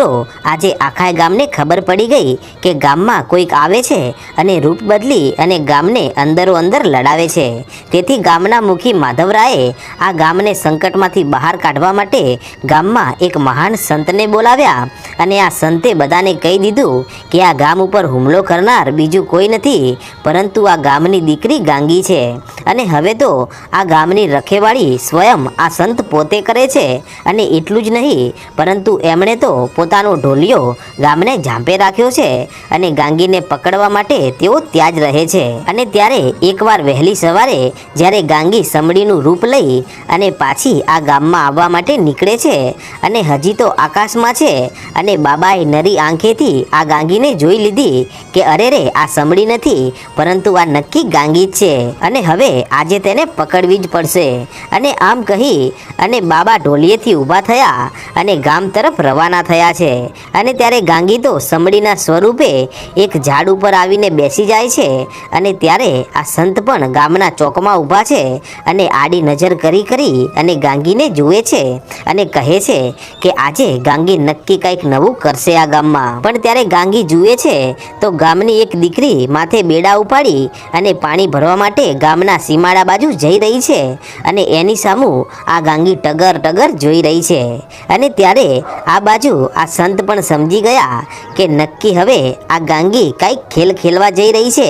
door આજે આખા ગામને ખબર પડી ગઈ કે ગામમાં કોઈક આવે છે અને રૂપ બદલી અને ગામને અંદરો અંદર લડાવે છે. તેથી ગામના મુખી માધવરાયે આ ગામને સંકટમાંથી બહાર કાઢવા માટે ગામમાં એક મહાન સંતને બોલાવ્યા અને આ સંતે બધાને કહી દીધું કે આ ગામ ઉપર હુમલો કરનાર બીજું કોઈ નથી, પરંતુ આ ગામની દીકરી ગાંગી છે. અને હવે તો આ ગામની રખેવાળી સ્વયં આ સંત પોતે કરે છે અને એટલું જ નહીં, પરંતુ એમણે તો પોતાનો ઢોલિયો ગામને ઝાંપે રાખ્યો છે અને ગાંગીને પકડવા માટે તેઓ ત્યાં જ રહે છે. અને ત્યારે એકવાર વહેલી સવારે જ્યારે ગાંગી સમડીનું રૂપ લઈ અને પાછી આ ગામમાં આવવા માટે નીકળે છે અને હજી તો આકાશમાં છે અને બાબાએ નરી આંખેથી આ ગાંગીને જોઈ લીધી કે અરે રે, આ સમડી નથી, પરંતુ આ નક્કી ગાંગી જ છે અને હવે આજે તેને પકડવી જ પડશે. અને આમ કહી અને બાબા ઢોલિયેથી ઊભા થયા અને ગામ તરફ રવાના થયા છે. અને ત્યારે ગાંગી તો સમડીના સ્વરૂપે એક ઝાડ ઉપર આવીને બેસી જાય છે અને ત્યારે આ સંત પણ ગામના ચોકમાં ઊભા છે અને આડી નજર કરી કરી અને ગાંગીને જુએ છે અને કહે છે કે આજે ગાંગી નક્કી કંઈક નવું કરશે આ ગામમાં. પણ ત્યારે ગાંગી જુએ છે તો ગામની એક દીકરી માથે બેડા ઉપાડી અને પાણી ભરવા માટે ગામના સીમાડા બાજુ જઈ રહી છે અને એની સામું આ ગાંગી ટગર ટગર જોઈ રહી છે. અને ત્યારે આ બાજુ આ સંત પણ સમજી ગયા કે નક્કી હવે આ ગાંગી કાંઈક ખેલ ખેલવા જઈ રહી છે.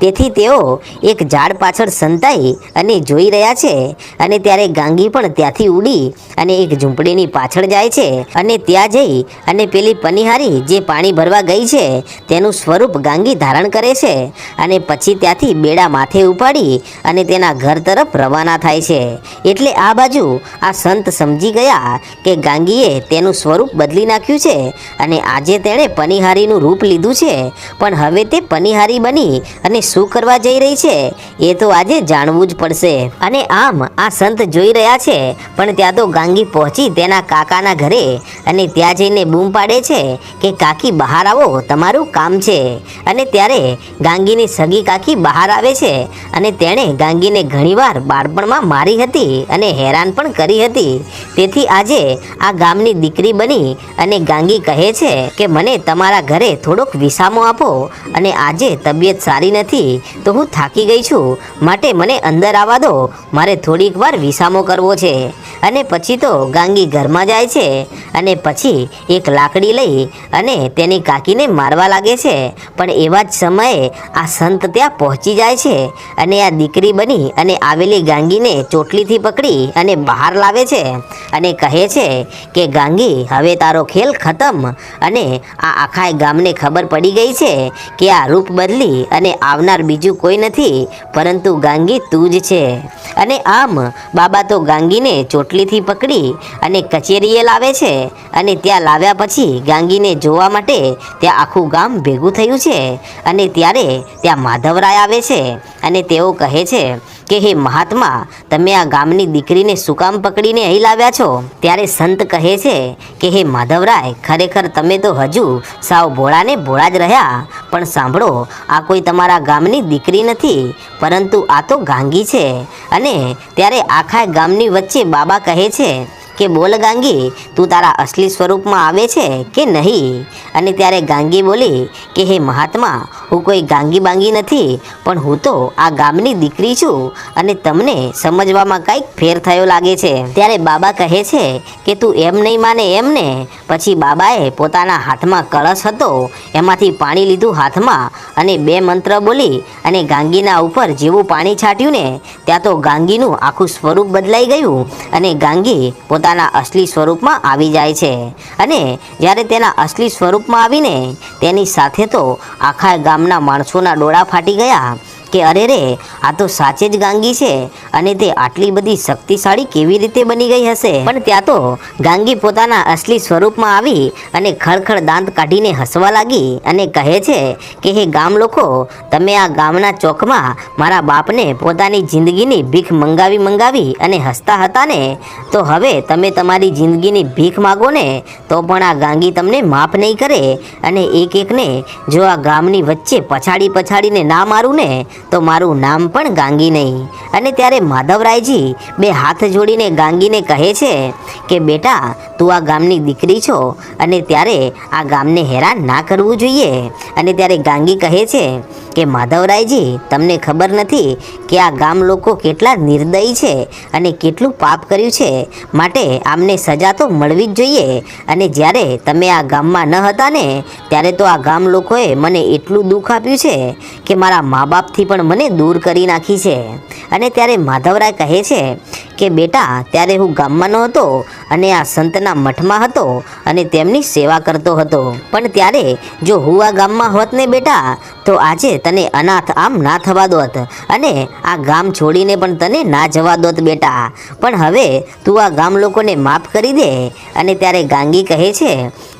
તેથી તેઓ એક ઝાડ પાછળ સંતાઈ અને જોઈ રહ્યા છે અને ત્યારે ગાંગી પણ ત્યાંથી ઉડી અને એક ઝૂંપડીની પાછળ જાય છે અને ત્યાં જઈ અને પેલી પનિહારી જે પાણી ભરવા ગઈ છે તેનું સ્વરૂપ ગાંગી ધારણ કરે છે અને પછી ત્યાંથી બેડા માથે ઉપાડી અને તેના ઘર તરફ રવાના થાય છે. એટલે આ બાજુ આ સંત સમજી ગયા કે ગાંગીએ તેનું સ્વરૂપ બદલી નાખ્યું છે અને આજે તેણે પનિહારીનું રૂપ લીધું છે. પણ હવે તે પનિહારી બની અને શું કરવા જઈ રહી છે, એ તો આજે જાણવું જ પડશે. અને આમ આ સંત જોઈ રહ્યા છે, પણ ત્યાં તો ગાંગી પહોંચી તેના કાકાના ઘરે અને ત્યાં જઈને બૂમ પાડે છે કે, કાકી, બહાર આવો, તમારું કામ છે. અને ત્યારે ગાંગીની સગી કાકી બહાર આવે છે અને તેણે ગાંગીને ઘણીવાર બાળપણમાં મારી હતી અને હેરાન પણ કરી હતી. તેથી આજે આ ગામની દીકરી બની અને ગાંગી કહે છે કે મને તમારા ઘરે થોડોક વિસામો આપો અને આજે તબિયત સારી નથી, તો હું થાકી ગઈ છું. માટે મને અંદર આવવા દો. મારે થોડીક વાર વિસામો કરવો છે. અને પછી તો ગાંગી ઘરમાં જાય છે અને પછી એક લાકડી લઈ અને તેની કાકીને મારવા લાગે છે. પણ એવા જ સમયે આ સંત ત્યાં પહોંચી જાય છે અને આ દીકરી બની અને આવેલી ગાંગીને ચોટલીથી પકડી અને બહાર લાવે છે અને કહે છે કે, ગાંગી, હવે તારો ખેલ ખતમ. અને આ આખા ગામને ખબર પડી ગઈ છે કે આ રૂપ બદલી અને આવનાર બીજું કોઈ નથી, પરંતુ ગાંગી તું જ છે. અને આમ, બાબા તો ગાંગીને ચોટલીથી પકડી અને કચેરીએ લાવે છે. અને ત્યાં લાવ્યા પછી ગાંગીને જોવા માટે ત્યાં આખું ગામ ભેગું થયું છે. અને ત્યારે ત્યાં માધવરાય આવે છે. અને તેઓ કહે છે કે હે મહાત્મા, તમે આ ગામની દીકરીને સુકામ પકડીને અહીં લાવ્યા છો? ત્યારે સંત કહે છે કે હે માધવરાય, ખરેખર તમે તો હજુ સાવ ભોળાને ભોળા જ રહ્યા. પણ સાંભળો, આ કોઈ તમારા ગામની દીકરી નથી, પરંતુ આ તો ગાંગી છે. અને ત્યારે આખા ગામની વચ્ચે બાબા કહે છે કે બોલ ગાંગી, તું તારા અસલી સ્વરૂપમાં આવે છે કે નહીં? અને ત્યારે ગાંગી બોલી કે, હે મહાત્મા, હું કોઈ ગાંગી બાંગી નથી, પણ હું તો આ ગામની દીકરી છું અને તમને સમજવામાં કંઈક ફેર થયો લાગે છે. ત્યારે બાબા કહે છે કે, તું એમ નહીં માને એમ ને પછી બાબાએ પોતાના હાથમાં કળશ હતો, એમાંથી પાણી લીધું હાથમાં અને બે મંત્ર બોલી અને ગાંગીના ઉપર જેવું પાણી છાંટ્યું ને, ત્યાં તો ગાંગીનું આખું સ્વરૂપ બદલાઈ ગયું અને ગાંગી પોતાના અસલી સ્વરૂપમાં આવી જાય છે. અને જ્યારે તેના અસલી સ્વરૂપમાં આવીને તેની સાથે તો આખા ગામના માણસોના ડોળા ફાટી ગયા કે અરે રે, આ તો સાચે જ ગાંગી છે. અને તે આટલી બધી શક્તિશાળી કેવી રીતે બની ગઈ હશે? પણ ત્યાં તો ગાંગી પોતાના અસલી સ્વરૂપમાં આવી અને ખડખડ દાંત કાઢીને હસવા લાગી અને કહે છે કે, હે ગામ લોકો, તમે આ ગામના ચોકમાં મારા બાપને પોતાની જિંદગીની ભીખ મંગાવી મંગાવી અને હસતા હતા ને, તો હવે તમે તમારી જિંદગીની ભીખ માગો ને, તો પણ આ ગાંગી તમને માફ નહીં કરે. અને એક એકને જો આ ગામની વચ્ચે પછાડી પછાડીને ના મારું ને તો મારું નામ પણ ગાંગી નહીં. અને ત્યારે માધવરાયજી બે હાથ જોડીને ગાંગીને કહે છે કે, બેટા, તું આ ગામની દીકરી છો અને ત્યારે આ ગામને હેરાન ના કરવું જોઈએ. અને ત્યારે ગાંગી કહે છે કે માધવરાયજી, તમને ખબર નથી કે આ ગામ લોકો કેટલા નિર્દયી છે અને કેટલું પાપ કર્યું છે? માટે આમને સજા તો મળવી જ જોઈએ. અને જ્યારે તમે આ ગામમાં ન હતા ને, ત્યારે તો આ ગામ લોકોએ મને એટલું દુઃખ આપ્યું છે કે મારા મા બાપથી પણ મને દૂર કરી નાખી છે. અને ત્યારે માધવરાય કહે છે કે બેટા, ત્યારે હું ગામમાં નહોતો અને આ સંતના મઠમાં હતો અને તેમની સેવા કરતો હતો. પણ ત્યારે જો હું આ ગામમાં હોત ને બેટા, તો આજે તને અનાથ આમ ના થવા દોત અને આ ગામ છોડીને પણ તને ના જવા દોત બેટા. પણ હવે તું આ ગામ લોકોને માફ કરી દે અને ત્યારે ગાંગી કહે છે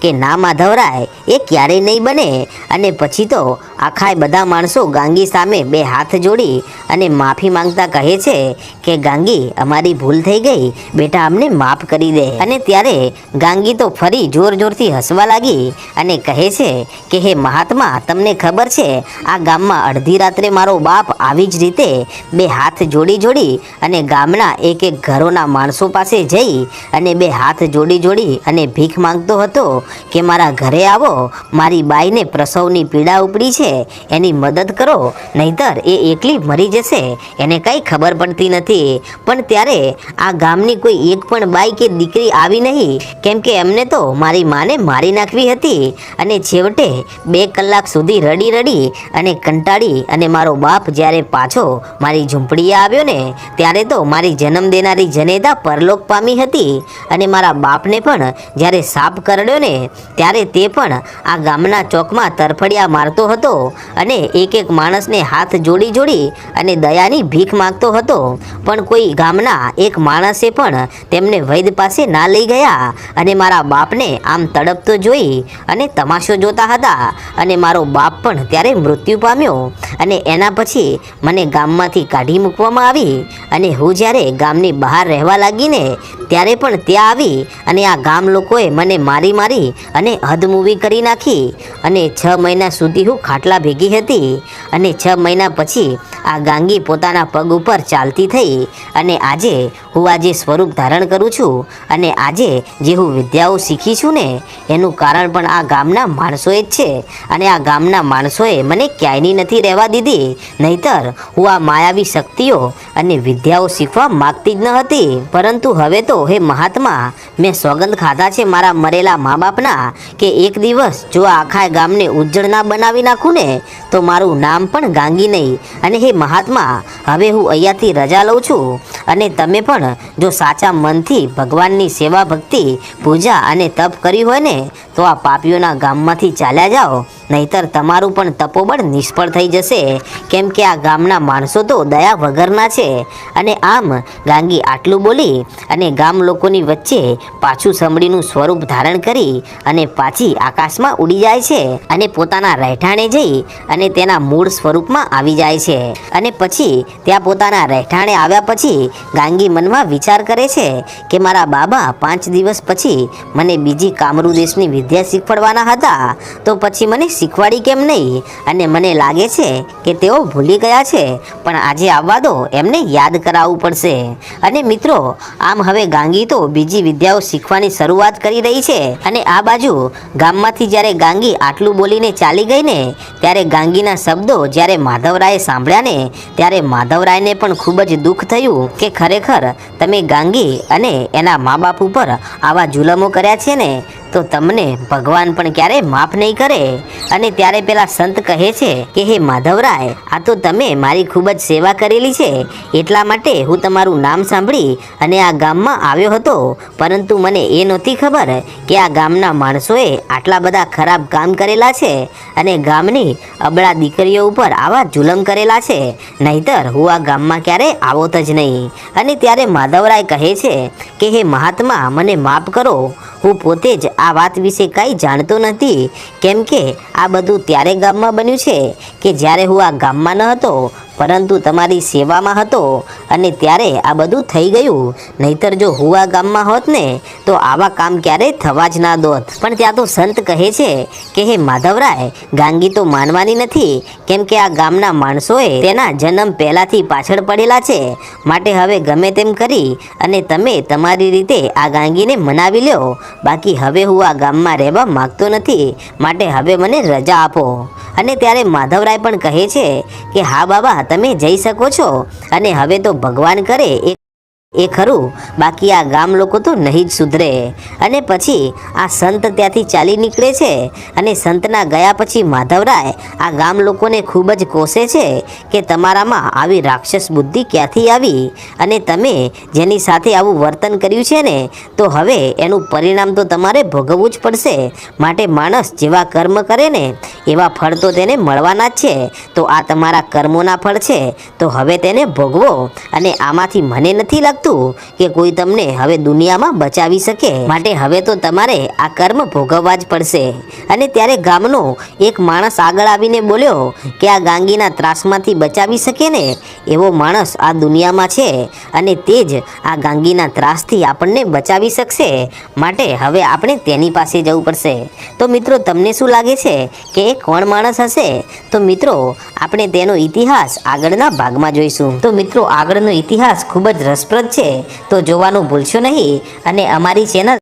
કે ના માધવરાય એ ક્યારેય નહીં બને. અને પછી તો આખા બધા માણસો ગાંગી સામે બે હાથ જોડી અને માફી માંગતા કહે છે કે, ગાંગી, અમારી ભૂલ થઈ ગઈ. બેટા, અમને માફ કરી દે. અને ત્યારે ગાંગી તો ફરી જોર જોરથી હસવા લાગી અને કહે છે કે, હે મહાત્મા, તમને ખબર છે, આ ગામમાં અડધી રાત્રે મારો બાપ આવી જ રીતે બે હાથ જોડી જોડી અને ગામના એક એક ઘરોના માણસો પાસે જઈ અને બે હાથ જોડી જોડી અને ભીખ માંગતો હતો કે મારા ઘરે આવો, મારી બાઈને પ્રસવની પીડા ઉપડી છે, એની મદદ કરો, નહીતર એ એકલી મરી જશે, એને કંઈ ખબર પડતી નથી. પણ ત્યારે આ ગામની કોઈ એક પણ બાઈ કે દીકરી આવી નહીં, કેમ કે એમને તો મારી માને મારી નાખવી હતી. અને છેવટે બે કલાક સુધી રડી રડી અને કંટાળી અને મારો બાપ જ્યારે પાછો મારી ઝૂંપડીએ આવ્યો ને, ત્યારે તો મારી જન્મ દેનારી જનેતા પરલોક પામી હતી. અને મારા બાપને પણ જ્યારે સાપ કરડ્યો ને ત્યારે તે પણ આ ગામના ચોકમાં તરફડિયા મારતો હતો અને એક એક માણસને હાથ જોડી જોડી અને દયાની ભીખ માગતો હતો. પણ કોઈ ગામના એક માણસે પણ તેમને વૈદ પાસે ના લઈ ગયા અને મારા બાપને આમ તડપતો જોઈ અને તમાશો જોતા હતા અને મારો બાપ પણ ત્યારે મૃત્યુ પામ્યો અને એના પછી મને ગામમાંથી કાઢી મૂકવામાં આવી અને હું જ્યારે ગામની બહાર રહેવા લાગીને ત્યારે પણ ત્યાં આવી અને આ ગામ લોકોએ મને મારી મારી અને હદ મૂવી કરી નાખી. અને છ મહિના સુધી હું ખાટલા ભેગી હતી. અને છ મહિના પછી આ ગાંગી પોતાના પગ ઉપર ચાલતી થઈ. અને આજે હું આજે સ્વરૂપ ધારણ કરું છું. અને આજે જે હું વિદ્યાઓ શીખી છું ને, એનું કારણ પણ આ ગામના માણસોએ જ છે. અને આ ગામના માણસોએ મને ક્યાંયની નથી રહેવા દીધી. નહીતર હું આ માયાવી શક્તિઓ અને વિદ્યાઓ શીખવા માગતી જ ન હતી. પરંતુ હવે તો, હે મહાત્મા, મેં સોગંદ ખાધા છે મારા મરેલા મા બાપના કે એક દિવસ જો આખા ગામને ઉજ્જળ ના બનાવી નાખું ને, તો મારું નામ પણ ગાંગી નહીં. અને હે મહાત્મા, હવે હું અહીંયાથી રજા લઉં છું. અને તમે પણ જો સાચા મનથી ભગવાનની સેવા ભક્તિ, પૂજા અને તપ કરી હોય ને, તો આ પાપીઓના ગામમાંથી ચાલ્યા જાઓ. નહીતર તમારું પણ તપોબળ નિષ્ફળ થઈ જશે. કેમ કે આ ગામના માણસો તો દયા વગરના છે. અને આમ ગાંગી આટલું બોલી અને ગામ લોકોની વચ્ચે પાછું સમડીનું સ્વરૂપ ધારણ કરી અને પાછી આકાશમાં ઉડી જાય છે અને પોતાના રહેઠાણે જઈ અને તેના મૂળ સ્વરૂપમાં આવી જાય છે. અને પછી ત્યાં પોતાના રહેઠાણે આવ્યા પછી ગાંગી મનમાં વિચાર કરે છે કે મારા બાબા પાંચ દિવસ પછી મને બીજી કામરૂ દેશની વિદ્યા શીખવાડવાના હતા. તો પછી મને શીખવાડી કેમ નહીં? અને મને લાગે છે કે તેઓ ભૂલી ગયા છે. પણ આજે આવવા દો એમને યાદ કરાવવું પડશે. અને મિત્રો, આમ હવે ગાંગી તો બીજી વિદ્યાઓ શીખવાની શરૂઆત કરી રહી છે અને આ બાજુ ગામમાંથી જ્યારે ગાંગી આટલું બોલીને ચાલી ગઈ ને, ત્યારે ગાંગીના શબ્દો જ્યારે માધવરાયે સાંભળ્યા ને, ત્યારે માધવરાયને પણ ખૂબ જ દુઃખ થયું કે ખરેખર તમે ગાંગી અને એના મા બાપ ઉપર આવા જુલમો કર્યા છે ને તો તમને ભગવાન પણ ક્યારે માફ નહીં કરે. અને ત્યારે પેલા સંત કહે છે કે, હે માધવરાય, આ તો તમે મારી ખૂબ જ સેવા કરેલી છે. એટલા માટે હું તમારું નામ સાંભળી અને આ ગામમાં આવ્યો હતો. પરંતુ મને એ નહોતી ખબર કે આ ગામના માણસોએ આટલા બધા ખરાબ કામ કરેલા છે અને ગામની અબળા દીકરીઓ ઉપર આવા જુલમ કરેલા છે. નહીતર હું આ ગામમાં ક્યારે આવોત જ નહીં. અને ત્યારે માધવરાય કહે છે કે, હે મહાત્મા, મને માફ કરો. હું પોતે જ આ વાત વિશે કંઈ જાણતો નથી. કેમ કે આ બધું ત્યારે ગામમાં બન્યું છે કે જ્યારે હું આ ગામમાં ન હતો પરંતુ તમારી સેવામાં હતો અને ત્યારે આ બધું થઈ ગયું. નહીતર જો હુવા ગામમાં હોત ને, તો આવા કામ ક્યારેય થવા જ ના દોત. પણ ત્યાં તો સંત કહે છે કે, હે માધવરાય, ગાંગી તો માનવાની નથી. કેમ કે આ ગામના માણસોએ તેના જન્મ પહેલાંથી પાછળ પડેલા છે. માટે હવે ગમે તેમ કરી અને તમે તમારી રીતે આ ગાંગીને મનાવી લ્યો. બાકી હવે હું આ ગામમાં રહેવા માગતો નથી. માટે હવે મને રજા આપો. અને ત્યારે માધવરાય પણ કહે છે કે, હા બાબા તમે જઈ શકો છો. અને હવે તો ભગવાન કરે એ એ ખરું, બાકી આ ગામ લોકો તો નહીં જ સુધરે. અને પછી આ સંત ત્યાંથી ચાલી નીકળે છે અને સંતના ગયા પછી માધવરાય આ ગામ લોકોને ખૂબ જ કોસે છે કે તમારામાં આવી રાક્ષસ બુદ્ધિ ક્યાંથી આવી? અને તમે જેની સાથે આવું વર્તન કર્યું છે ને, તો હવે એનું પરિણામ તો તમારે ભોગવવું જ પડશે. માટે માણસ જેવા કર્મ કરે ને, એવા ફળ તો તેને મળવાના જ છે. તો આ તમારા કર્મોના ફળ છે. તો હવે તેને ભોગવો અને આમાંથી મને નથી લાગતું કે કોઈ તમને હવે દુનિયામાં બચાવી શકે. માટે હવે તો તમારે આ કર્મ ભોગવવા જ પડશે. અને ત્યારે ગામનો એક માણસ આગળ આવીને બોલ્યો કે આ ગાંગીના ત્રાસમાંથી બચાવી શકે ને? એવો માણસ આ દુનિયામાં છે અને તે જ આ ગાંગીના ત્રાસથી આપણને બચાવી શકશે. માટે હવે આપણે તેની પાસે જવું પડશે. તો મિત્રો, તમને શું લાગે છે કે એ કોણ માણસ હશે? તો મિત્રો, આપણે તેનો ઇતિહાસ આગળના ભાગમાં જોઈશું. તો મિત્રો, આગળનો ઇતિહાસ ખૂબ જ રસપ્રદ છે. તો જોવાનું ભૂલશો નહીં. અને અમારી ચેનલ